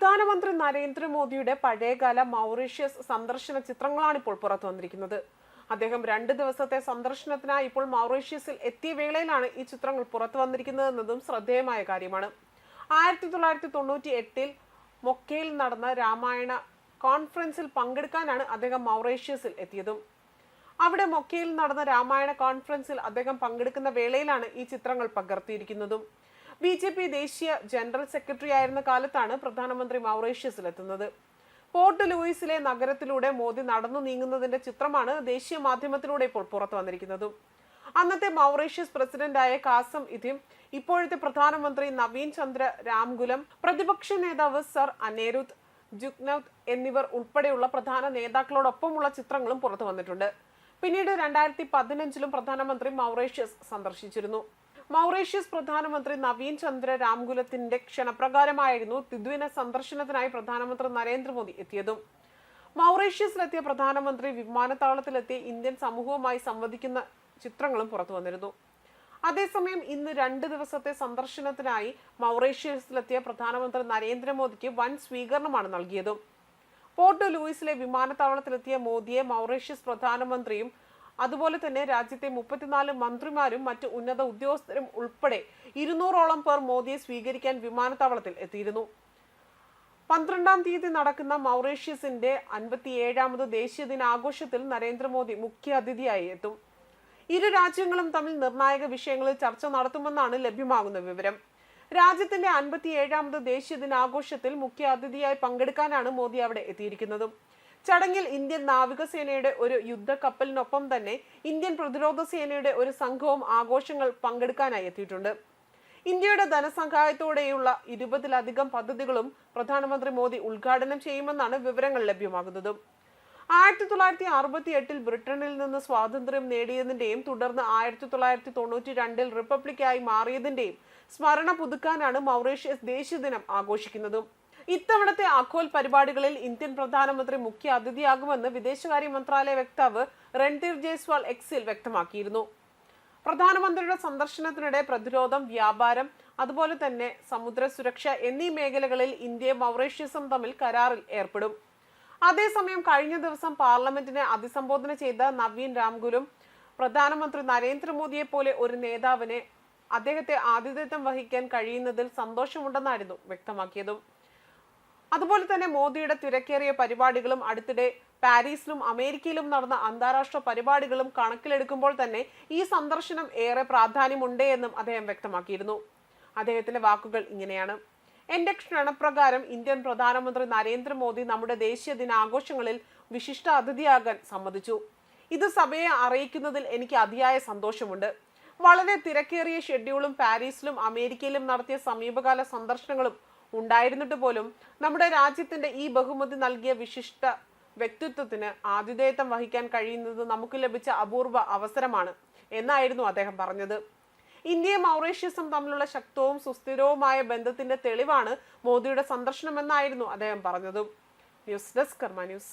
പ്രധാനമന്ത്രി നരേന്ദ്രമോദിയുടെ പഴയകാല മൗറീഷ്യസ് സന്ദർശന ചിത്രങ്ങളാണ് ഇപ്പോൾ പുറത്തു വന്നിരിക്കുന്നത്. അദ്ദേഹം രണ്ട് ദിവസത്തെ സന്ദർശനത്തിനായി ഇപ്പോൾ മൗറീഷ്യസിൽ എത്തിയ വേളയിലാണ് ഈ ചിത്രങ്ങൾ പുറത്തു വന്നിരിക്കുന്നത് എന്നതും ശ്രദ്ധേയമായ കാര്യമാണ്. ആയിരത്തി തൊള്ളായിരത്തി തൊണ്ണൂറ്റി എട്ടിൽ മൊക്കയിൽ നടന്ന രാമായണ കോൺഫറൻസിൽ പങ്കെടുക്കാനാണ് അദ്ദേഹം മൗറീഷ്യസിൽ എത്തിയതും. അവിടെ മൊക്കയിൽ നടന്ന രാമായണ കോൺഫറൻസിൽ അദ്ദേഹം പങ്കെടുക്കുന്ന വേളയിലാണ് ഈ ചിത്രങ്ങൾ പകർത്തിയിരിക്കുന്നതും. ബി ജെ പി ദേശീയ ജനറൽ സെക്രട്ടറി ആയിരുന്ന കാലത്താണ് പ്രധാനമന്ത്രി മൗറീഷ്യസിലെത്തുന്നത്. പോർട്ട് ലൂയിസിലെ നഗരത്തിലൂടെ മോദി നടന്നു നീങ്ങുന്നതിന്റെ ചിത്രമാണ് ദേശീയ മാധ്യമത്തിലൂടെ ഇപ്പോൾ പുറത്തു വന്നിരിക്കുന്നത്. അന്നത്തെ മൗറീഷ്യസ് പ്രസിഡന്റായ കാസം ഇഥിം ഇപ്പോഴത്തെ പ്രധാനമന്ത്രി നവീൻ ചന്ദ്ര രാംഗുലം പ്രതിപക്ഷ നേതാവ് സർ അനേരുദ് ജുഗ്നൌത്ത് എന്നിവർ ഉൾപ്പെടെയുള്ള പ്രധാന നേതാക്കളോടൊപ്പമുള്ള ചിത്രങ്ങളും പുറത്തു വന്നിട്ടുണ്ട്. പിന്നീട് രണ്ടായിരത്തി പതിനഞ്ചിലും പ്രധാനമന്ത്രി മൗറീഷ്യസ് സന്ദർശിച്ചിരുന്നു. മൗറീഷ്യസ് പ്രധാനമന്ത്രി നവീൻ ചന്ദ്ര രാംകുലത്തിന്റെ ക്ഷണപ്രകാരമായിരുന്നു ദ്വിദിന സന്ദർശനത്തിനായി പ്രധാനമന്ത്രി നരേന്ദ്രമോദി എത്തിയതും. മൗറീഷ്യസിലെത്തിയ പ്രധാനമന്ത്രി വിമാനത്താവളത്തിലെത്തി ഇന്ത്യൻ സമൂഹവുമായി സംവദിക്കുന്ന ചിത്രങ്ങളും പുറത്തു വന്നിരുന്നു. അതേസമയം ഇന്ന് രണ്ട് ദിവസത്തെ സന്ദർശനത്തിനായി മൗറീഷ്യസിലെത്തിയ പ്രധാനമന്ത്രി നരേന്ദ്രമോദിക്ക് വൻ സ്വീകരണമാണ് നൽകിയതും. പോർട്ട് ലൂയിസിലെ വിമാനത്താവളത്തിലെത്തിയ മോദിയെ മൗറീഷ്യസ് പ്രധാനമന്ത്രിയും അതുപോലെ തന്നെ രാജ്യത്തെ മുപ്പത്തിനാല് മന്ത്രിമാരും മറ്റ് ഉന്നത ഉദ്യോഗസ്ഥരും ഉൾപ്പെടെ ഇരുന്നൂറോളം പേർ മോദിയെ സ്വീകരിക്കാൻ വിമാനത്താവളത്തിൽ എത്തിയിരുന്നു. പന്ത്രണ്ടാം തീയതി നടക്കുന്ന മൗറീഷ്യസിന്റെ അൻപത്തിയേഴാമത് ദേശീയ ദിനാഘോഷത്തിൽ നരേന്ദ്രമോദി മുഖ്യ അതിഥിയായി എത്തും. ഇരു രാജ്യങ്ങളും തമ്മിൽ നിർണായക വിഷയങ്ങളിൽ ചർച്ച നടത്തുമെന്നാണ് ലഭ്യമാകുന്ന വിവരം. രാജ്യത്തിന്റെ അൻപത്തിയേഴാമത് ദേശീയ ദിനാഘോഷത്തിൽ മുഖ്യ അതിഥിയായി പങ്കെടുക്കാനാണ് മോദി അവിടെ എത്തിയിരിക്കുന്നതും. ചടങ്ങിൽ ഇന്ത്യൻ നാവികസേനയുടെ ഒരു യുദ്ധക്കപ്പലിനൊപ്പം തന്നെ ഇന്ത്യൻ പ്രതിരോധ സേനയുടെ ഒരു സംഘവും ആഘോഷങ്ങൾ പങ്കെടുക്കാനായി എത്തിയിട്ടുണ്ട്. ഇന്ത്യയുടെ ധനസഹായത്തോടെയുള്ള ഇരുപതിലധികം പദ്ധതികളും പ്രധാനമന്ത്രി മോദി ഉദ്ഘാടനം ചെയ്യുമെന്നാണ് വിവരങ്ങൾ ലഭ്യമാകുന്നത്. ആയിരത്തി തൊള്ളായിരത്തി അറുപത്തി എട്ടിൽ ബ്രിട്ടനിൽ നിന്ന് സ്വാതന്ത്ര്യം നേടിയതിന്റെയും തുടർന്ന് ആയിരത്തി തൊള്ളായിരത്തി തൊണ്ണൂറ്റി രണ്ടിൽ റിപ്പബ്ലിക്കായി മാറിയതിന്റെയും സ്മരണ പുതുക്കാനാണ് മൗറീഷ്യസ് ദേശീയ ദിനം ആഘോഷിക്കുന്നതും. ഇത്തവണത്തെ അഖോൽ പരിപാടികളിൽ ഇന്ത്യൻ പ്രധാനമന്ത്രി മുഖ്യ അതിഥിയാകുമെന്ന് വിദേശകാര്യ മന്ത്രാലയ വക്താവ് രൺധീർ ജയ്സ്വാൾ എക്സിൽ വ്യക്തമാക്കിയിരുന്നു. പ്രധാനമന്ത്രിയുടെ സന്ദർശനത്തിനിടെ പ്രതിരോധം വ്യാപാരം അതുപോലെ തന്നെ സമുദ്ര സുരക്ഷ എന്നീ മേഖലകളിൽ ഇന്ത്യയും മൗറീഷ്യസും തമ്മിൽ കരാറിൽ ഏർപ്പെടും. അതേസമയം കഴിഞ്ഞ ദിവസം പാർലമെന്റിനെ അഭിസംബോധന ചെയ്ത നവീൻ രാംഗുലും പ്രധാനമന്ത്രി നരേന്ദ്രമോദിയെ പോലെ ഒരു നേതാവിനെ അദ്ദേഹത്തെ ആതിഥ്യത്വം വഹിക്കാൻ കഴിയുന്നതിൽ സന്തോഷമുണ്ടെന്നായിരുന്നു വ്യക്തമാക്കിയതും. അതുപോലെ തന്നെ മോദിയുടെ തിരക്കേറിയ പരിപാടികളും അടുത്തിടെ പാരീസിലും അമേരിക്കയിലും നടന്ന അന്താരാഷ്ട്ര പരിപാടികളും കണക്കിലെടുക്കുമ്പോൾ തന്നെ ഈ സന്ദർശനം ഏറെ പ്രാധാന്യമുണ്ട് എന്നും അദ്ദേഹം വ്യക്തമാക്കിയിരുന്നു. അദ്ദേഹത്തിന്റെ വാക്കുകൾ ഇങ്ങനെയാണ്. എന്റെ ക്ഷണപ്രകാരം ഇന്ത്യൻ പ്രധാനമന്ത്രി നരേന്ദ്രമോദി നമ്മുടെ ദേശീയ ദിനാഘോഷങ്ങളിൽ വിശിഷ്ട അതിഥിയാകാൻ സമ്മതിച്ചു. ഇത് സഭയെ അറിയിക്കുന്നതിൽ എനിക്ക് അതിയായ സന്തോഷമുണ്ട്. വളരെ തിരക്കേറിയ ഷെഡ്യൂളും പാരീസിലും അമേരിക്കയിലും നടത്തിയ സമീപകാല സന്ദർശനങ്ങളും ഉണ്ടായിരുന്നിട്ട് പോലും നമ്മുടെ രാജ്യത്തിന്റെ ഈ ബഹുമതി നൽകിയ വിശിഷ്ട വ്യക്തിത്വത്തിന് ആതിഥേയത്വം വഹിക്കാൻ കഴിയുന്നത് നമുക്ക് ലഭിച്ച അപൂർവ അവസരമാണ് എന്നായിരുന്നു അദ്ദേഹം പറഞ്ഞത്. ഇന്ത്യയും മൗറീഷ്യസും തമ്മിലുള്ള ശക്തവും സുസ്ഥിരവുമായ ബന്ധത്തിന്റെ തെളിവാണ് മോദിയുടെ സന്ദർശനമെന്നായിരുന്നു അദ്ദേഹം പറഞ്ഞതും. News desk Karma news.